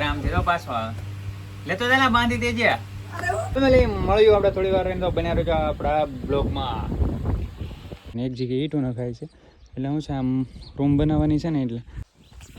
આમથી તો પાછો આવે. લેતો તો ને બાંધી દેજે. ફેમિલી મળ્યું આપણે થોડી વાર તો બન્યા રહ્યો આપણા બ્લોગમાં. ને એક જગ્યાએ ઈટો નખાય છે. એટલે હું છે આમ રૂમ બનાવવાની છે ને એટલે.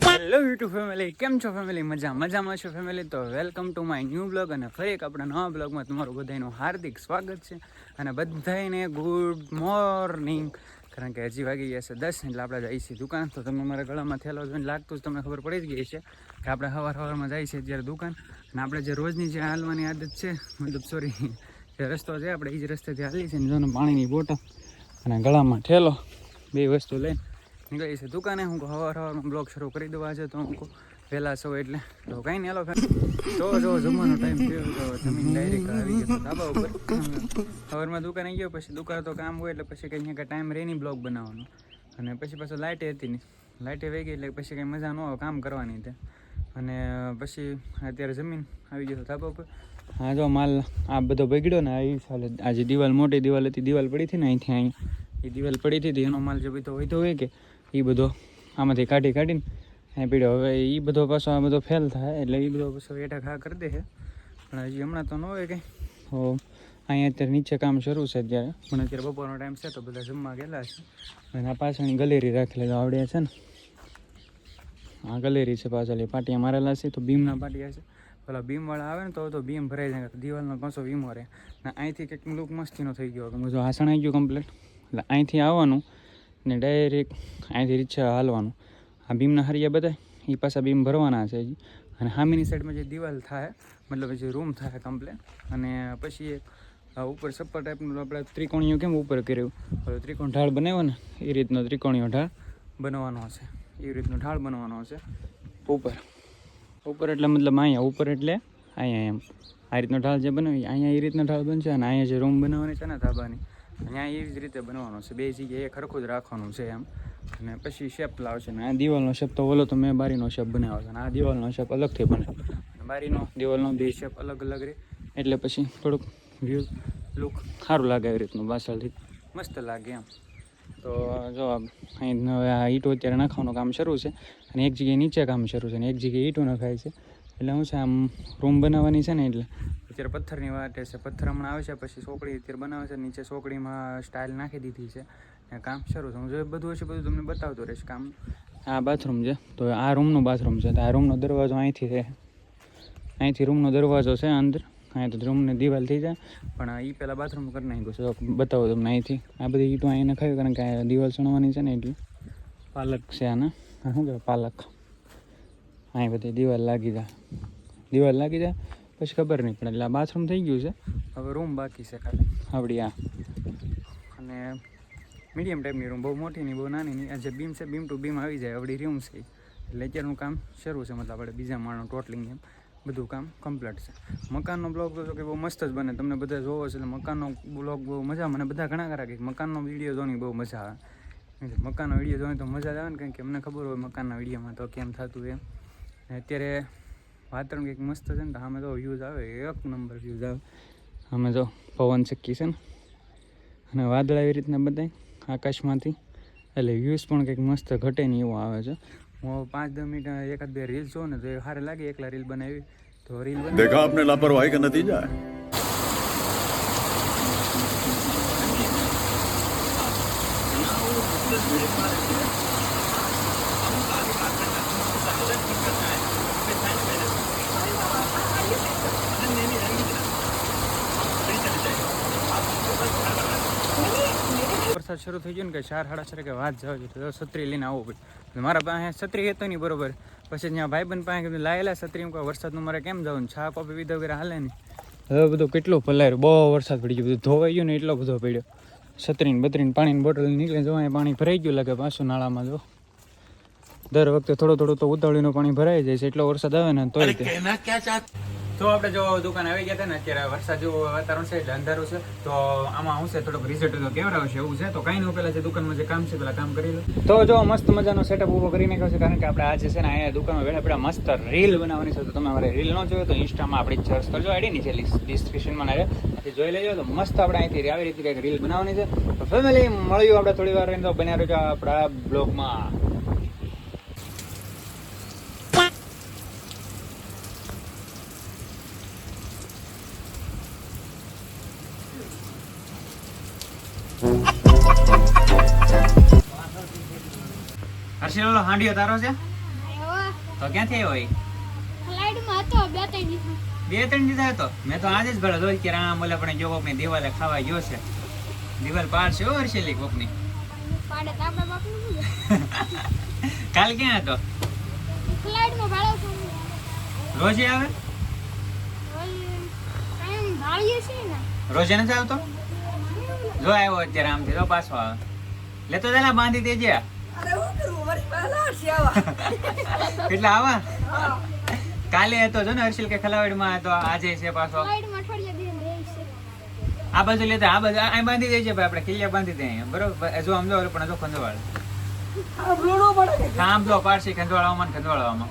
હેલો યુટ્યુબ ફેમિલી કેમ છો ફેમિલી મજા મજામાં છો ફેમિલી તો welcome to my new blog અને ફરી એક આપણા નવા બ્લોગમાં તમારું બધાનું હાર્દિક સ્વાગત છે. અને બધાને ગુડ મોર્નિંગ કારણ કે હજી વાગી ગયા છે દસ, એટલે આપણે જઈએ છીએ દુકાન. તો તમે મારા ગળામાં થયેલો જોઈને લાગતું જ તમને ખબર પડી જ ગઈ છે કે આપણે સવાર સવારમાં જઈએ છીએ જ્યારે દુકાન. અને આપણે જે રોજની જે હાલવાની આદત છે, મતલબ સોરી જે રસ્તો છે, આપણે એ જ રસ્તેથી હાલીએ છીએ ને જોને પાણીની બોટલ અને ગળામાં ઠેલો બે વસ્તુ લઈને નીકળી છે દુકાને. હું સવાર સવારમાં બ્લોગ શરૂ કરી દેવા છે તો હું વહેલા સૌ એટલે. તો કાંઈ નહીં, હાલો. તો જો જમવાનો ટાઈમ થયો, તો જમીન ડાયરેક્ટ આવી ગયો. ધાબા ઉપર. સવારમાં દુકાને ગયો, પછી દુકાન તો કામ હોય એટલે પછી કંઈ કાંઈ ટાઈમ રહે નહીં બ્લોગ બનાવવાનો. અને પછી પાછો લાઇટે હતી નહીં. લાઇટે વહી ગઈ એટલે પછી કંઈ મજા ન આવે, કામ કરવાની તે. અને પછી અત્યારે જમીન આવી ગયો ધાબા ઉપર. હા જો માલ આ બધો બગડ્યો ને એ સાલે આજે દિવાલ, મોટી દિવાલ હતી, દિવાલ પડી હતી ને અહીંથી અહીં એ દિવાલ પડી હતી એનો માલ જે બધો હોય હોય કે એ બધો આમાંથી કાઢી કાઢીને અહીં પીડ્યો. હવે એ બધો પાછો આ બધો ફેલ થાય, એટલે એ બધો પાછો એટા ખા કરી દે છે. પણ હજી હમણાં તો ન હોય કંઈ. તો અહીંયા અત્યારે નીચે કામ શરૂ છે અત્યારે. પણ અત્યારે બપોરનો ટાઈમ છે તો બધા જમવા ગયેલા છે. અને આ પાછળની ગલેરી રાખેલી તો આવડે છે ને. આ ગલેરી છે પાછળ એ પાટિયા મારેલા છે તો બીમના પાટિયા છે. પેલા બીમવાળા આવે ને તો તો બીમ ભરાઈ જાય. દિવાલનો પાછો વીમો રહે ને અહીંથી કંઈક લુક મસ્તીનો થઈ ગયો કે જો આસણ આવી ગયું કમ્પ્લીટ એટલે અહીંથી આવવાનું ને ડાયરેક્ટ અહીંથી રિક્ષા હાલવાનું. આ બીમના હરિયા બધા એ પાછા બીમ ભરવાના છે અને સામેની સાઈડમાં જે દિવાલ થાય, મતલબ જે રૂમ થાય કમ્પ્લેટ અને પછી એક ઉપર સપ્પર ટાઈપનું આપણે ત્રિકોણીઓ કેમ ઉપર કર્યું? ત્રિકોણ ઢાળ બનાવ્યો ને એ રીતનો ત્રિકોણીયો ઢાળ બનવાનો છે. એ રીતનો ઢાળ બનવાનો છે ઉપર. ઉપર એટલે મતલબ અહીંયા ઉપર એટલે અહીંયા એમ. આ રીતનો ઢાળ જે બનાવી અહીંયા એ રીતનો ઢાળ બનશે અને અહીંયા જે રૂમ બનાવવાની છે ને ધાબાની, અહીંયા એવી જ રીતે બનાવવાનો છે. બે જગ્યાએ ખરખું જ રાખવાનું છે એમ. અને પછી શેપ લાવશે ને આ દિવાલનો શેપ તો ઓલો તો મેં બારીનો શેપ બનાવ્યો છે આ દિવાલનો શેપ અલગથી બને. બારીનો, દિવાલનો બે શેપ અલગ અલગ રહે. એટલે પછી થોડુંક વ્યૂ લુક સારું લાગે એવી રીતનું પાછળથી મસ્ત લાગે એમ. તો જો અહીં આ ઈંટો અત્યારે નાખવાનું કામ શરૂ છે. અને એક જગ્યાએ નીચે કામ શરૂ છે અને એક જગ્યાએ ઈંટો નખાય છે. એટલે શું છે આમ રૂમ બનાવવાની છે ને એટલે અત્યારે પથ્થરની વાટે છે. પથ્થર હમણાં આવે છે પછી સોકડી અત્યારે બનાવે છે. નીચે સોકડીમાં સ્ટાઇલ નાખી દીધી છે. કામ શરૂ છે હું જે બધું હશે બધું તમને બતાવતો રહીશ કામ. આ બાથરૂમ છે. તો આ રૂમનું બાથરૂમ છે. તો આ રૂમનો દરવાજો અહીંથી છે. અહીંથી રૂમનો દરવાજો છે અંદર. અહીંયા તો રૂમની દિવાલ થઈ જાય. પણ એ પહેલાં બાથરૂમ કરી નાખ્યું છે. તો બતાવો તમને અહીંથી. આ બધી ઈટો અહીં નખાવી કારણ કે દિવાલ ચણવાની છે ને એટલે. પાલક છે આને. શું કહેવાય? પાલક. અહીં બધી દિવાલ લાગી જાય. દિવાલ લાગી જાય પછી ખબર નહીં પડે. એટલે આ બાથરૂમ થઈ ગયું છે. હવે રૂમ બાકી છે ખાલી. આવડી આ. અને મીડિયમ ટાઈપની રૂમ બહુ મોટી નહીં, બહુ નાની નહીં. આ જે બીમ છે, બીમ ટુ બીમ આવી જાય. આવડી રૂમ છે. એટલે અત્યારનું કામ શરૂ છે, મતલબ આપણે બીજા માળનું ટોટલિંગ એમ. બધું કામ કમ્પ્લીટ છે. મકાનનો બ્લોગ તો કે બહુ મસ્ત જ બને. તમને બધા જોવો છે એટલે મકાનનો બ્લોગ બહુ મજા મને બધા ઘણા ખરા કે મકાનનો વીડિયો જોવાની બહુ મજા આવે. મકાનનો વીડિયો જોવાની તો મજા જ આવે ને કારણ કે અમને ખબર હોય મકાનના વિડીયોમાં તો કેમ થતું એમ. ને અત્યારે વાતાવરણ કંઈક મસ્ત છે ને તો આમે તો વ્યૂઝ આવે. એક નંબર વ્યૂઝ આવે. અમે તો પવન ચક્કી છે ને. અને વાદળ એવી રીતના બધાય. આકાશમાંથી. એટલે વ્યૂઝ પણ કંઈક મસ્ત ઘટે નહીં એવો આવે છે. હું પાંચ દસ મિનિટ એકાદ બે રીલ જોઉં ને તો એ સારી લાગે એકલા રીલ બનાવી. તો રીલ દેખા આપને લાપરવાહી કે નતીજા Thank you. વરસાદ શરૂ થઈ ગયો ને કે ચાર સાડા ચાર કે વાત જાવ તો છત્રી લઈને આવવું પડે. મારા પાસે છત્રી હતો નહીં બરોબર. પછી ત્યાં ભાઈબંધ પાસે લાયેલા છત્રી મૂકવા વરસાદનું મારે કેમ જવું? છા કોફી પીધો વગેરે હાલે નહીં. હવે બધું કેટલું પલાયરું બહુ વરસાદ પડી ગયો. બધું ધોવાઈ ગયું ને એટલો બધો પડ્યો. છત્રીને બત્રીને પાણીની બોટલ નીકળે જો પાણી ભરાઈ ગયું લાગે પાછું નાળામાં જો. દર વખતે થોડું થોડું તો ઉતાવળીનું પાણી ભરાઈ જાય છે. એટલો વરસાદ આવે ને તે તો આપણે જો દુકાન આવી ગયા હતા ને, અત્યારે વરસાદ જેવું વાતાવરણ છે, એટલે અંધારું છે, તો આમાં હું છે થોડોક રિઝલ્ટ તો કેવડાવશે એવું છે. તો કાંઈ નહીં પેલા જે દુકાનમાં જે કામ છે, પેલા કામ કરી લો. તો જો મસ્ત મજાનો સેટઅપ ઊભો કરી નાખ્યો છે, કારણ કે આપણે આજે છે ને અહીંયા દુકાનમાં બેઠા બેઠા મસ્ત રીલ બનાવવાની છે. તો તમે અમારે રીલ ન જોયો તો ઇન્સ્ટામાં આપણી સર્ચ કરજો આઈડી નીચે ડિસ્ક્રિપ્શનમાં ના રહે. ત્યાંથી જોઈ લેજો, તો મસ્ત આપણે અહીંથી આવી રીતે કંઈક રીલ બનાવવાની છે. તો ફેમિલી મળ્યું આપણે થોડી વાર તો બન્યા રહેજો આપણા બ્લોગમાં હર્ષિલ હાંડિયો તારો છે? તો ક્યાંથી આવ્યો એ? ફ્લાઇટમાં હતો બે ત્રણ દિવસ બે ત્રણ હતો મેં તો આજે જ ભલે જોઈ કે રામ બોલે આપણે જો કોકની દિવાલે ખાવા ગયો છે. દિવાલ પાર છે હર્ષિલી કોકની. પાડે? કાલ ક્યાં હતો? ફ્લાઇટમાં ભાડો રોજે આવે? રોજે નથી આવતો? જો આવ્યો અત્યારે આમથી તો પાછો આવે. લેતો તેના બાંધી દેજે કેટલા આવા. કાલે હતો જો ને હર્ષિલ કે ખલાવડીમાં હતો આજે છે પાછો. છે. આ બાજુ લેતા આ બાજુ આ બાંધી દેજે ભાઈ આપણે ખીલિયા બાંધી દઈએ બરોબર? જો આમ જો પણ જો ખંજવાળ. સાંભળો પારસી ખંજવાળામાં ખંજવાળામાં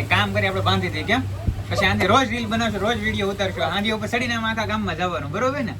એક કામ કરી આપણે બાંધી દઈએ કેમ? પછી આંધી રોજ રીલ બનાવશું રોજ વીડિયો ઉતારશું આંધી ઉપર ચડીને માથા આખા ગામમાં જવાનું બરોબર ને?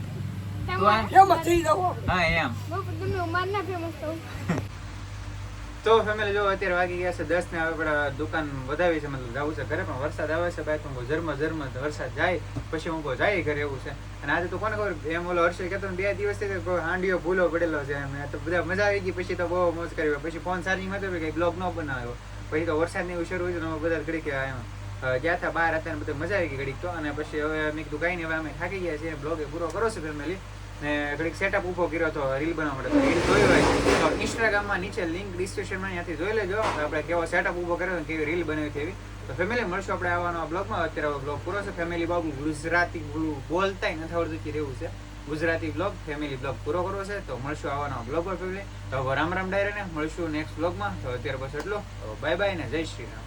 તો ફેમિલી જો અત્યારે વાગી ગયા છે દસ ને હવે આપણે દુકાન વધાવી છે મતલબ જવું છે ઘરે પણ વરસાદ આવે છે ભાઈ હું ઝરમ ઝરમ વરસાદ જાય પછી હું કહું જાય ઘરે એવું છે. અને આજે તો કોને ખબર એમ ઓલો હર્ષિલ કહેતો બે દિવસથી હાંડીઓ ભૂલો પડેલો છે એમ. તો બધા મજા આવી ગઈ પછી તો બહુ મોજ કરી પછી ફોન ચાર્જિંગમાં તો કંઈ બ્લોગ ન બનાવ્યો. પછી તો વરસાદ ને એવું શરૂ થયું બધા ઘડી કે એમ. ગયા હતા બહાર હતા બધા મજા આવી ગઈ ઘડીક તો. અને પછી હવે મેં કીધું કાંઈ નહીં, હવે અમે થાકી ગયા છીએ. બ્લોગ પૂરો કરો છે ફેમિલી. ને ઘડીક સેટઅપ ઊભો કર્યો હતો રીલ બનાવવા માટે. રીલ જોઈ હોય. તો ઇન્સ્ટાગ્રામમાં નીચે લિંક ડિસ્ક્રિપ્શનમાં ત્યાંથી જોઈ લેજો. આપણે કેવો સેટઅપ ઊભો કર્યો કેવી રીલ બનાવી તેવી તો ફેમિલી મળશું આપણે આવવાનો બ્લોગમાં. અત્યારે બ્લોગ પૂરો છે. ફેમિલી બાબુ ગુજરાતી બોલતા નથી આવડતું કે રહેવું છે. ગુજરાતી બ્લોગ ફેમિલી બ્લોગ પૂરો કરવો છે. તો મળશું આવવાનો બ્લોગ પર ફેમિલી તો રામ રામ ડાયરે ને મળશું નેક્સ્ટ બ્લોગમાં. તો અત્યારે બસ એટલું. બાય બાય ને જય શ્રી રામ.